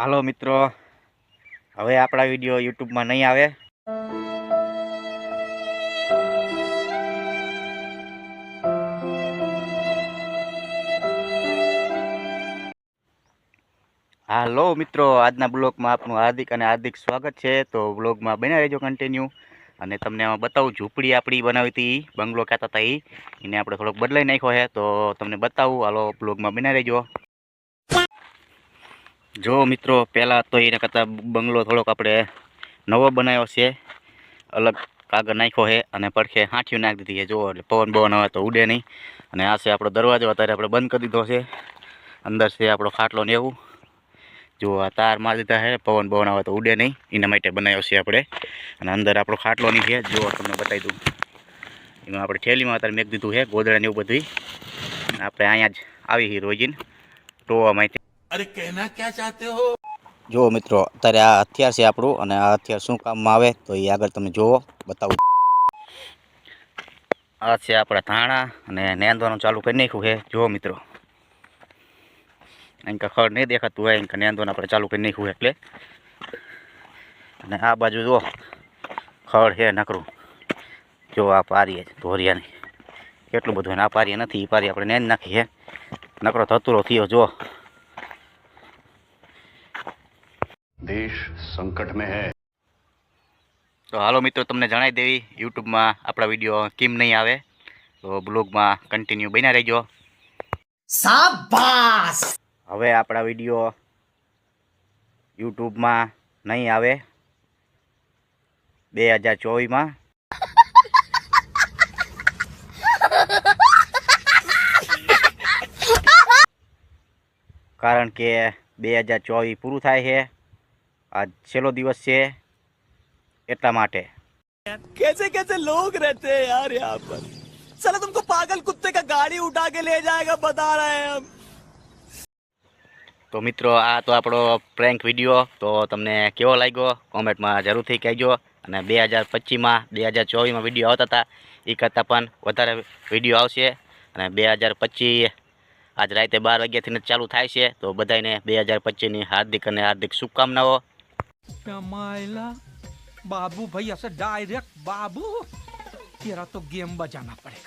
હાલો મિત્રો, હવે આપણા વીડિયો યુટ્યુબમાં નહીં આવે. હાલો મિત્રો, આજના બ્લોગમાં આપનું હાર્દિક અને હાર્દિક સ્વાગત છે. તો બ્લોગમાં બન્યા રહેજો કન્ટિન્યુ અને તમને બતાવું, ઝૂંપડી આપણી બનાવી હતી, બંગલો કહેતા હતા એ એને આપણે થોડોક બદલાઈ નાખ્યો છે. તો તમને બતાવું, હાલો બ્લોગમાં બન્યા રહેજો. જો મિત્રો, પહેલાં તો એના કરતાં બંગલો થોડોક આપણે નવો બનાવ્યો છે. અલગ કાગળ નાખ્યો છે અને પડખે હાંઠિયું નાખી દીધી છે. જો, એટલે પવન બવન આવે તો ઉડે નહીં. અને આ છે આપણો દરવાજો, અત્યારે આપણે બંધ કરી દીધો છે. અંદર છે આપણો ખાટલો ને એવું. જુઓ આ તાર મારી દીધા છે. પવન બવન આવે તો ઉડે નહીં. એના માટે બનાવ્યો છે આપણે. અને અંદર આપણો ખાટલો નહીં છે. જો તમને બતાવી દઉં. એમાં આપણે થેલીમાં અત્યારે મેક દીધું છે ગોદડા એવું બધું આપણે અહીંયા જ આવી રોજીને. ટોવા માટે અરે કહેના ક્યાં ચાહતે હો? જો મિત્રો, અત્યારે આ હથિયાર છે આપણું અને આ હથિયાર શું કામમાં આવે, તો એ આગળ તમે જુઓ, બતાવું. આ છે આપણા ધાણા અને નેંદવાનું ચાલુ કરી નાખ્યું છે. જુઓ મિત્રો. અહીં ખડ નહીં દેખાતું હોય અહીં નેંદવાનું આપણે ચાલુ કરી નાખ્યું એટલે. અને આ બાજુ જુઓ, ખડ છે નકરું. જો આ પારીએ ધોરિયાની. કેટલું બધું આ પારીએ નથી, એ પારી આપણે નેંદ નાખીએ નકરો નકરો ધતુરો થયો જો देश संकट में है। तो हालो मित्रों तमने जाना देवी यूट्यूब में अपना विडियो किम नहीं आवे तो ब्लॉग में कंटीन्यू बना रहो शाबाश हवे अपना विडियो यूट्यूब में नहीं आवे 2024 में कारण के बे हज़ार चौवी पूरु थाय है આજ છેલ્લો દિવસ છે એટલા માટે कैसे कैसे लोग रहते हैं यार यहाँ पर साला तुमको पागल कुत्ते का गाड़ी उठा के ले जाएगा बता रहे हैं हम તો મિત્રો આ તો આપણો પ્રેન્ક વિડીયો તો તમને કેવો લાગ્યો કોમેન્ટમાં જરૂરથી કહેજો અને બે હજાર પચીસમાં બે હજાર ચોવીસમાં વિડીયો આવતા હતા એ કરતાં પણ વધારે વિડીયો આવશે અને બે હજાર પચીસ આજ રાતે બાર વાગ્યાથી જ ચાલુ થાય છે તો બધાને બે હજાર પચીસની હાર્દિક અને હાર્દિક શુભકામનાઓ मायला बाबू भाई ऐसे डायरेक्ट बाबू तेरा तो गेम बजाना पड़ेगा